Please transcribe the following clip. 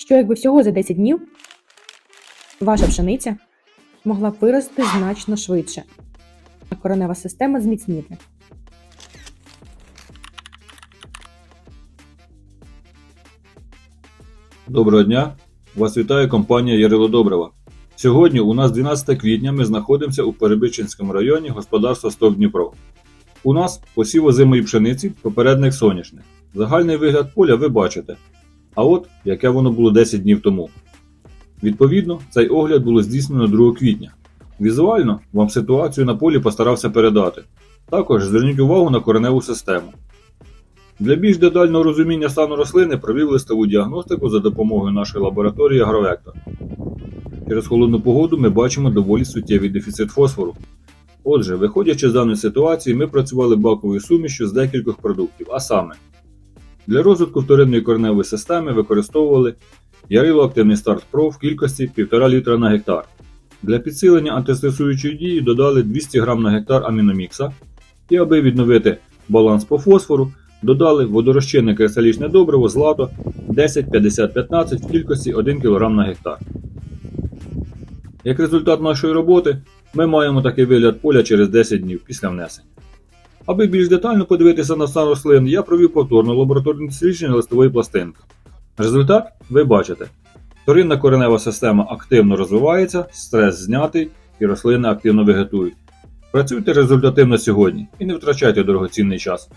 що якби всього за 10 днів ваша пшениця могла б вирости значно швидше, а коренева система зміцніти. Доброго дня! Вас вітає компанія Ярило Добрива. Сьогодні у нас 12 квітня ми знаходимося у Перебичинському районі господарства Сток Дніпро. У нас посів озимої пшениці, попередник соняшник. Загальний вигляд поля ви бачите. А от яке воно було 10 днів тому. Відповідно, цей огляд було здійснено 2 квітня. Візуально вам ситуацію на полі постарався передати. Також зверніть увагу на кореневу систему. Для більш детального розуміння стану рослини провів листову діагностику за допомогою нашої лабораторії Агровектор. Через холодну погоду ми бачимо доволі суттєвий дефіцит фосфору. Отже, виходячи з даної ситуації, ми працювали баковою сумішю з декількох продуктів, а саме для розвитку вторинної кореневої системи використовували Ярило Активний Старт Pro в кількості 1,5 літра на гектар. Для підсилення антистресуючої дії додали 200 г на гектар аміномікса. І аби відновити баланс по фосфору, додали водорозчинне кристалічне добриво злато 10-50-15 в кількості 1 кг на гектар. Як результат нашої роботи, ми маємо такий вигляд поля через 10 днів після внесення. Аби більш детально подивитися на стан рослин, я провів повторне лабораторне дослідження листової пластинки. Результат ви бачите. Торинна коренева система активно розвивається, стрес знятий і рослини активно вегетують. Працюйте результативно сьогодні і не втрачайте дорогоцінний час.